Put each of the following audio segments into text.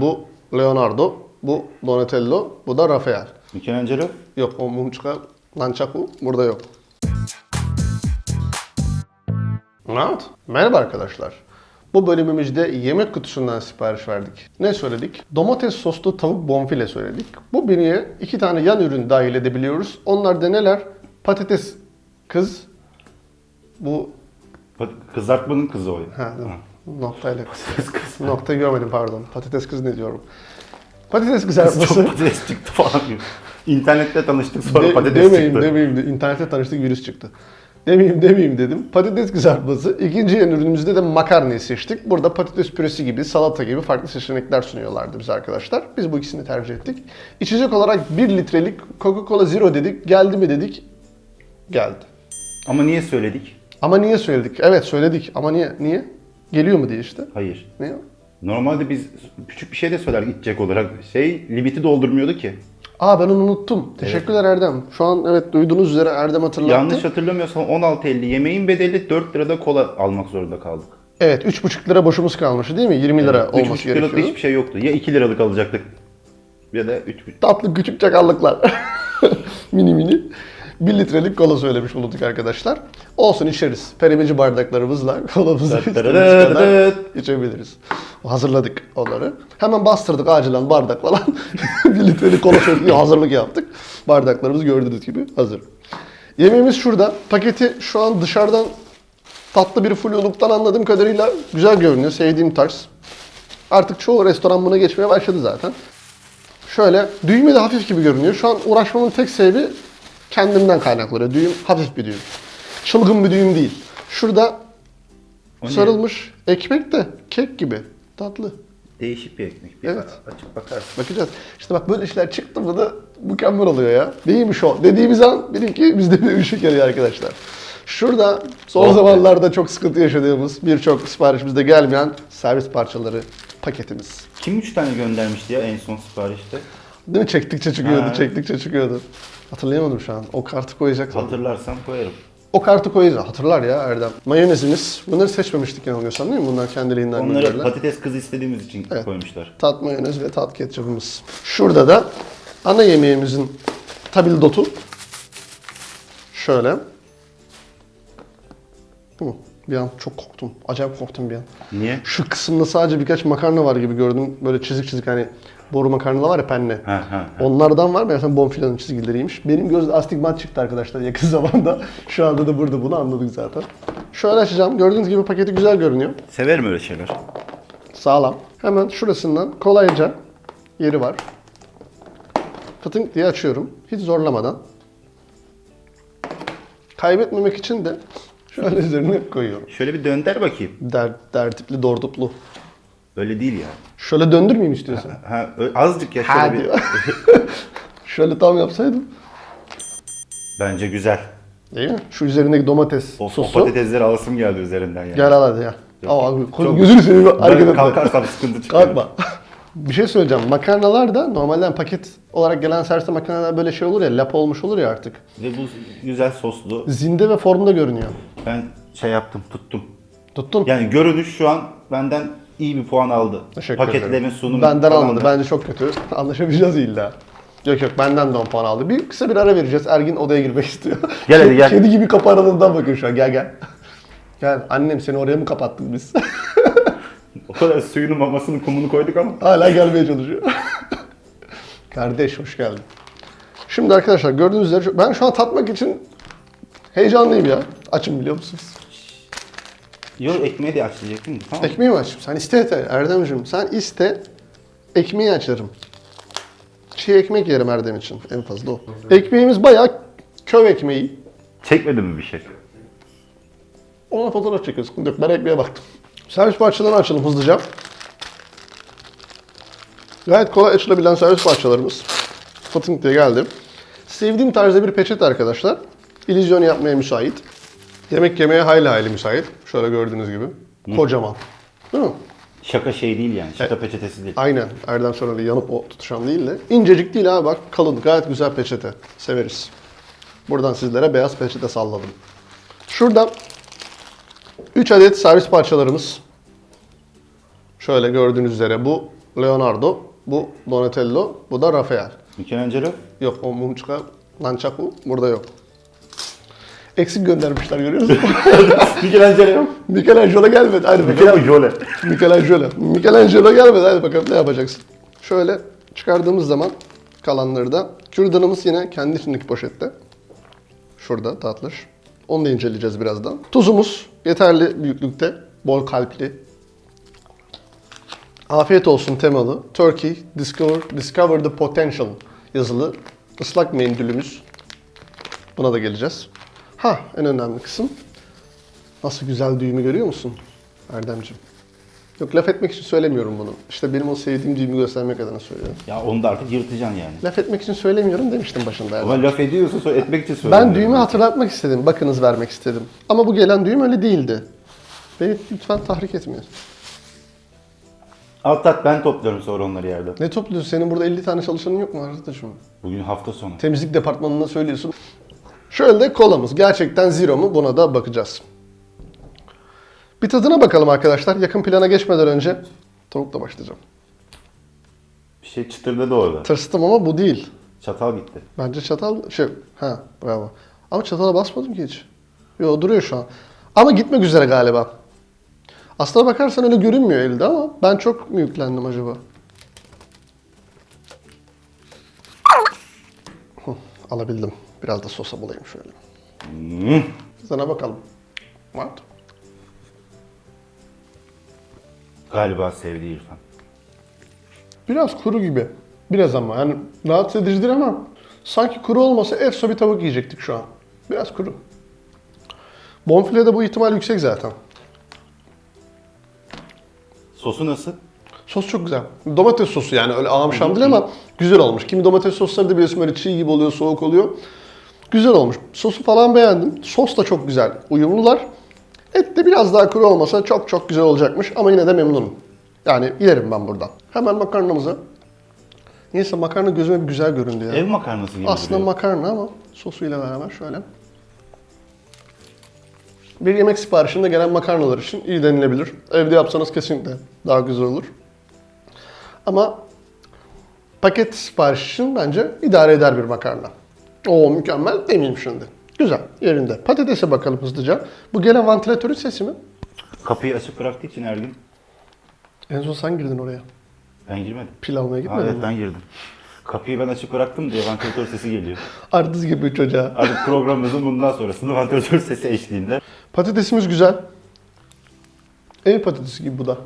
bu Leonardo, bu Donatello, bu da Rafael. Michelangelo. Yok o Mumçuka Nançaku burada yok. Evet. Merhaba arkadaşlar. Bu bölümümüzde yemek kutusundan sipariş verdik. Ne söyledik? Domates soslu tavuk bonfile söyledik. Bu menüye iki tane yan ürün dahil edebiliyoruz. Onlar da neler? Patates kız. Bu Kızartmanın kızı o. Ha, noktayla kız. kız. Noktayı görmedim pardon. Patates kız ne diyorum. Patates kızartması. Çok patates çıktı falan gibi. İnternette tanıştık sonra De- patates demeyeyim, çıktı. demeyeyim de internette tanıştık virüs çıktı. Demeyeyim demeyeyim dedim. Patates kızartması. İkinci yan ürünümüzde de makarnayı seçtik. Burada patates püresi gibi, salata gibi farklı seçenekler sunuyorlardı bize arkadaşlar. Biz bu ikisini tercih ettik. İçecek olarak 1 litrelik Coca-Cola Zero dedik. Geldi mi dedik. Geldi. Ama niye söyledik? Ama niye söyledik? Evet söyledik. Ama niye? Niye? Geliyor mu diye işte. Hayır. Ne? Normalde biz küçük bir şey de söyler içecek olarak. Şey limiti doldurmuyordu ki. Aa ben onu unuttum. Teşekkürler Erdem. Şu an evet duyduğunuz üzere Erdem hatırlattı. Yanlış hatırlamıyorsam 16.50 yemeğin bedeli 4 lirada kola almak zorunda kaldık. Evet 3,5 lira boşumuz kalmıştı değil mi? 20 lira Evet, olması 3,5 liralık gerekiyor. hiçbir şey yoktu. Ya 2 liralık alacaktık ya da 3,5. Tatlı küçük çakallıklar. mini mini. 1 litrelik kola söylemiş bulunduk arkadaşlar. Olsun içeriz. Perimici bardaklarımızla kolamızı istediğimiz kadar içebiliriz. Hazırladık onları. Hemen bastırdık acilen bardak falan. 1 litrelik kola söylediği hazırlık yaptık. Bardaklarımız gördüğünüz gibi hazır. Yemeğimiz şurada. Paketi şu an dışarıdan tatlı bir fulyoluktan anladığım kadarıyla güzel görünüyor. Sevdiğim tarz. Artık çoğu restoran buna geçmeye başladı zaten. Şöyle düğme de hafif gibi görünüyor. Şu an uğraşmamın tek sebebi kendimden kaynaklanıyor. Düğüm hafif bir düğüm. Çılgın bir düğüm değil. Şurada O ne? sarılmış ekmek de kek gibi. Tatlı. Değişik bir ekmek. Bir Evet. açıp bakarsın. Bakacağız. İşte bak böyle işler çıktı mı da mükemmel oluyor ya. Değilmiş o. Dediğimiz an bilin ki bizde bir ışık yanıyor arkadaşlar. Şurada son Oh be. zamanlarda çok sıkıntı yaşadığımız birçok siparişimizde gelmeyen servis parçaları paketimiz. Kim 3 tane göndermişti ya en son siparişte? Değil mi? Çektikçe çıkıyordu, Ha. çektikçe çıkıyordu. Hatırlayamadım şu an. O kartı koyacak. sandım. Hatırlarsam koyarım. O kartı koyacağız. Hatırlar ya Erdem. Mayonezimiz. Bunları seçmemiştik yanılmıyorsam değil mi? Bunlar kendiliğinden Onları gönderdiler. patates kızı istediğimiz için Evet. koymuşlar. Tat mayonez ve tat ketçapımız. Şurada da ana yemeğimizin tabildotu. Şöyle. Hı, Bir an çok korktum. Acayip korktum bir an. Niye? Şu kısımda sadece birkaç makarna var gibi gördüm. Böyle çizik çizik hani boru makarnalar var ya penne. Ha ha. ha. Onlardan var mı? Mesela bonfilanın çizgileriymiş. Benim gözde astigmat çıktı arkadaşlar yakın zamanda. Şu anda da burada bunu anladık zaten. Şöyle açacağım. Gördüğünüz gibi paketi güzel görünüyor. Severim öyle şeyler. Sağlam. Hemen şurasından kolayca yeri var. Fıtınk diye açıyorum. Hiç zorlamadan. Kaybetmemek için de şöyle üzerine koyuyorum. Şöyle bir dönder bakayım. Der, dertipli, dorduplu. Öyle değil ya. Şöyle döndürmeyeyim istiyorsan. Ha, ö- azıcık ya şöyle Ha bir. şöyle tam yapsaydım. Bence güzel. Değil mi? Şu üzerindeki domates O, o sosu. patatesleri alasım geldi üzerinden yani. Gel al hadi ya. Al abi. Gözünü seveyim hareket etme. kalkarsam sıkıntı çıkıyor. Kalkma. Bir şey söyleyeceğim. Makarnalar da normalden paket olarak gelen serviste makarnalar böyle şey olur ya, lapa olmuş olur ya artık. Ve bu güzel soslu. Zinde ve formda görünüyor. Ben şey yaptım, tuttum. Tuttun. Yani görünüş şu an benden iyi bir puan aldı. Teşekkür Paketleme, ederim. sunum Benden falan almadı. da. Bence çok kötü. Anlaşabileceğiz illa. Yok yok benden de 10 puan aldı. Bir kısa bir ara vereceğiz. Ergin odaya girmek istiyor. Gel hadi gel. Kedi gibi kapı aralığından bakıyor şu an. Gel gel. Gel annem seni oraya mı kapattık biz? O kadar suyunu mamasını kumunu koyduk ama. Hala gelmeye çalışıyor. Kardeş hoş geldin. Şimdi arkadaşlar gördüğünüz üzere ben şu an tatmak için heyecanlıyım ya. Açım biliyor musunuz? Yok ekmeği de açacaktım. Tamam. Ekmeği mi açayım? Sen iste ete Erdemciğim. Sen iste ekmeği açarım. Çiğ ekmek yerim Erdem için en fazla o. Ekmeğimiz bayağı köy ekmeği. Çekmedin mi bir şey? Ona fotoğraf çekiyoruz. Yok. Ben ekmeğe baktım. Servis parçalarını açalım hızlıca. Gayet kolay açılabilen servis parçalarımız. Fıtınk diye geldi. Sevdiğim tarzda bir peçete arkadaşlar. İllüzyon yapmaya müsait. Yemek yemeye hayli hayli müsait. Şöyle gördüğünüz gibi. Kocaman. Değil mi? Şaka şey değil yani. Şaka peçetesi değil. Aynen. Erdem sonra öyle yanıp o tutuşan değil de. İncecik değil ha bak kalın. Gayet güzel peçete. Severiz. Buradan sizlere beyaz peçete salladım. Şurada 3 adet servis parçalarımız. Şöyle gördüğünüz üzere bu Leonardo, bu Donatello, bu da Rafael. Michelangelo. Yok o Munchka, Nunchaku burada yok. Eksik göndermişler görüyor musun? Michelangelo yok. Michelangelo gelmedi. Hadi bakalım. Michelangelo. Michelangelo. Michelangelo gelmedi. Hadi bakalım ne yapacaksın? Şöyle çıkardığımız zaman kalanları da kürdanımız yine kendi içindeki poşette. Şurada tatlış. Onu da inceleyeceğiz birazdan. Tuzumuz yeterli büyüklükte. Bol kalpli. Afiyet olsun temalı. Turkey Discover, Discover the Potential yazılı ıslak mendilimiz. Buna da geleceğiz. Ha en önemli kısım. Nasıl güzel düğümü görüyor musun Erdemciğim? Yok laf etmek için söylemiyorum bunu. İşte benim o sevdiğim düğümü göstermek adına söylüyorum. Ya onu da artık yırtacaksın yani. Laf etmek için söylemiyorum demiştim başında. Ama laf ediyorsa so- etmek için söylüyorum. Ben düğümü hatırlatmak istedim, bakınız vermek istedim. Ama bu gelen düğüm öyle değildi. Beni lütfen tahrik etmiyorsun. Alt tat ben toplarım sonra onları yerde. Ne topluyorsun? Senin burada 50 tane çalışanın yok mu arkadaşım? Bugün hafta sonu. Temizlik departmanına söylüyorsun. Şöyle de kolamız. Gerçekten zero mu? Buna da bakacağız. Bir tadına bakalım arkadaşlar. Yakın plana geçmeden önce tavukla başlayacağım. Bir şey çıtırdadı orada. Tırstım ama bu değil. Çatal gitti. Bence çatal şey ha bravo. Ama çatala basmadım ki hiç. Yo duruyor şu an. Ama gitmek üzere galiba. Aslına bakarsan öyle görünmüyor elde ama ben çok mu yüklendim acaba? Hı, alabildim. Biraz da sosa bulayım şöyle. Hmm. Sana bakalım. What? Galiba sevdi İrfan. Biraz kuru gibi. Biraz ama yani rahatsız edicidir ama sanki kuru olmasa efso bir tavuk yiyecektik şu an. Biraz kuru. Bonfilede bu ihtimal yüksek zaten. Sosu nasıl? Sos çok güzel. Domates sosu yani öyle şam değil ama güzel olmuş. Kimi domates sosları da biliyorsun böyle çiğ gibi oluyor, soğuk oluyor. Güzel olmuş. Sosu falan beğendim. Sos da çok güzel. Uyumlular. Et de biraz daha kuru olmasa çok çok güzel olacakmış ama yine de memnunum. Yani yerim ben buradan. Hemen makarnamıza. Neyse makarna gözüme bir güzel göründü ya. Ev makarnası gibi Aslında duruyor. makarna ama sosuyla beraber şöyle. Bir yemek siparişinde gelen makarnalar için iyi denilebilir. Evde yapsanız kesinlikle daha güzel olur. Ama paket sipariş için bence idare eder bir makarna. O mükemmel demeyeyim şimdi. Güzel, yerinde. Patatese bakalım hızlıca. Bu gelen vantilatörün sesi mi? Kapıyı açık bıraktığı için Ergin. En son sen girdin oraya. Ben girmedim. Pil almaya gitmedin evet mi? ben girdim. Kapıyı ben açık bıraktım diye vantilatör sesi geliyor. Ardız gibi çocuğa. Artık programımızın bundan sonrasında vantilatör sesi eşliğinde. Patatesimiz güzel. Ev patatesi gibi bu da.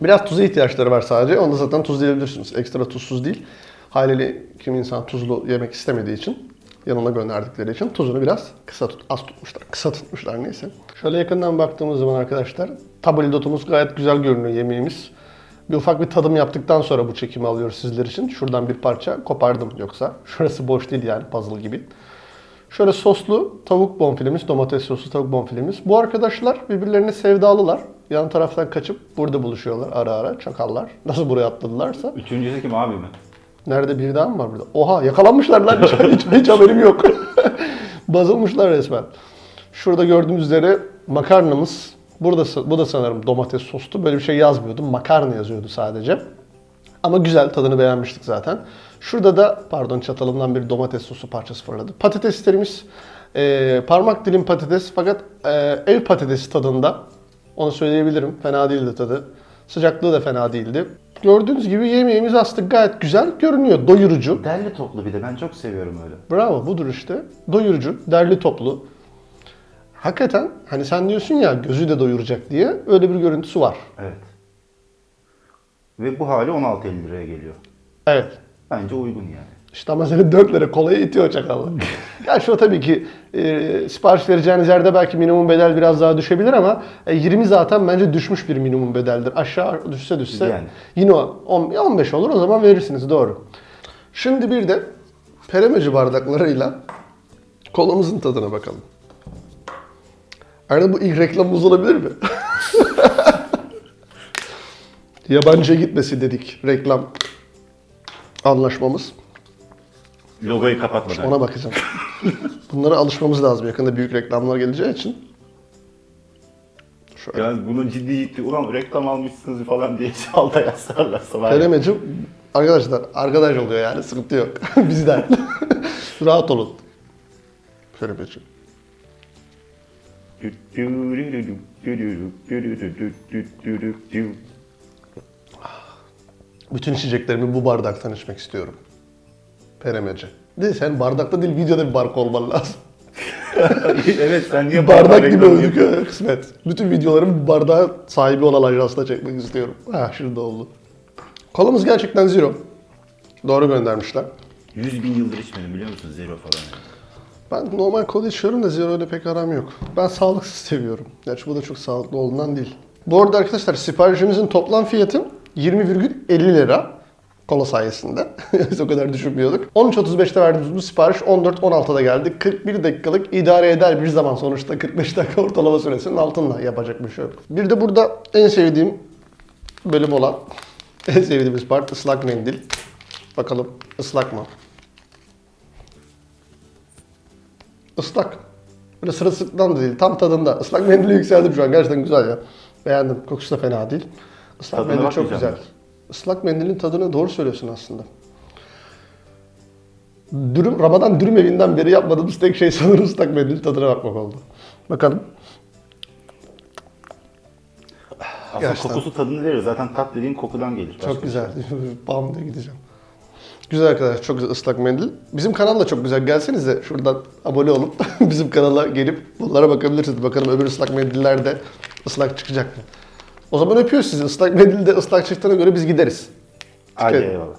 Biraz tuza ihtiyaçları var sadece. Onu da zaten tuzlayabilirsiniz. Ekstra tuzsuz değil. Haliyle kim insan tuzlu yemek istemediği için yanına gönderdikleri için tuzunu biraz kısa tut, az tutmuşlar. Kısa tutmuşlar neyse. Şöyle yakından baktığımız zaman arkadaşlar tabuldotumuz gayet güzel görünüyor yemeğimiz. Bir ufak bir tadım yaptıktan sonra bu çekimi alıyoruz sizler için. Şuradan bir parça kopardım yoksa. Şurası boş değil yani puzzle gibi. Şöyle soslu tavuk bonfilemiz, domates soslu tavuk bonfilemiz. Bu arkadaşlar birbirlerine sevdalılar. Yan taraftan kaçıp burada buluşuyorlar ara ara çakallar. Nasıl buraya atladılarsa. Üçüncüsü kim abi mi? Nerede bir daha mı var burada? Oha yakalanmışlar lan hiç, hiç, haberim yok. Bazılmışlar resmen. Şurada gördüğünüz üzere makarnamız. Burada bu da sanırım domates soslu. Böyle bir şey yazmıyordu. Makarna yazıyordu sadece. Ama güzel tadını beğenmiştik zaten. Şurada da pardon çatalımdan bir domates sosu parçası fırladı. Patateslerimiz e, parmak dilim patates fakat e, ev patatesi tadında. Onu söyleyebilirim. Fena değildi tadı. Sıcaklığı da fena değildi. Gördüğünüz gibi yemeğimiz aslında gayet güzel görünüyor. Doyurucu. Derli toplu bir de ben çok seviyorum öyle. Bravo budur işte. Doyurucu, derli toplu. Hakikaten hani sen diyorsun ya gözü de doyuracak diye öyle bir görüntüsü var. Evet. Ve bu hali 16.50 liraya geliyor. Evet. Bence uygun yani. İşte ama seni 4 lira kolaya itiyor çakallar. Gerçi o tabii ki e, sipariş vereceğiniz yerde belki minimum bedel biraz daha düşebilir ama e, 20 zaten bence düşmüş bir minimum bedeldir. Aşağı düşse düşse Yani. yine o 10, 15 olur o zaman verirsiniz doğru. Şimdi bir de peremeci bardaklarıyla kolamızın tadına bakalım. Arada bu ilk reklamımız olabilir mi? Yabancıya gitmesi dedik reklam anlaşmamız. Logoyu kapatmadan. Ona bakacağım. Bunlara alışmamız lazım. Yakında büyük reklamlar geleceği için. Şöyle. Yani bunu ciddi ciddi ulan reklam almışsınız falan diye alda yazarlarsa var. Peremeci arkadaşlar arkadaş oluyor yani sıkıntı yok. Bizden. Rahat olun. Peremeci. Bütün içeceklerimi bu bardaktan içmek istiyorum. Peremeci. De sen bardakta değil videoda bir bardak olman lazım. evet sen niye Bardak gibi ya kısmet. Bütün videolarımı bir bardağa sahibi olan ajansla çekmek istiyorum. Ha şimdi oldu. Kolamız gerçekten zero. Doğru göndermişler. 100 bin yıldır içmedim biliyor musun? Zero falan. Ben normal kola içiyorum da zero ile pek aram yok. Ben sağlıksız seviyorum. Gerçi bu da çok sağlıklı olduğundan değil. Bu arada arkadaşlar siparişimizin toplam fiyatı 20,50 lira. Kola sayesinde. Biz o kadar düşünmüyorduk. 13.35'te verdiğimiz bu sipariş 14.16'da geldi. 41 dakikalık idare eder bir zaman sonuçta 45 dakika ortalama süresinin altında yapacak bir şey yok. Bir de burada en sevdiğim bölüm olan en sevdiğimiz part ıslak mendil. Bakalım ıslak mı? Islak. Böyle sırılsıklam da değil. Tam tadında. Islak mendili yükseldim şu an. Gerçekten güzel ya. Beğendim. Kokusu da fena değil. Islak Tadına mendil çok güzel. Islak mendilin tadını doğru söylüyorsun aslında. Dürüm, Ramazan dürüm evinden beri yapmadığımız tek şey sanırım ıslak mendilin tadına bakmak oldu. Bakalım. Aslında Gerçekten. kokusu tadını verir. Zaten tat dediğin kokudan gelir. Başka Çok güzel. Bam diye gideceğim. Güzel arkadaşlar. Çok güzel ıslak mendil. Bizim kanal da çok güzel. Gelsenize şuradan abone olup bizim kanala gelip bunlara bakabilirsiniz. Bakalım öbür ıslak mendiller de ıslak çıkacak mı? O zaman öpüyoruz sizi. Islak mendil de ıslak çıktığına göre biz gideriz. Hadi eyvallah.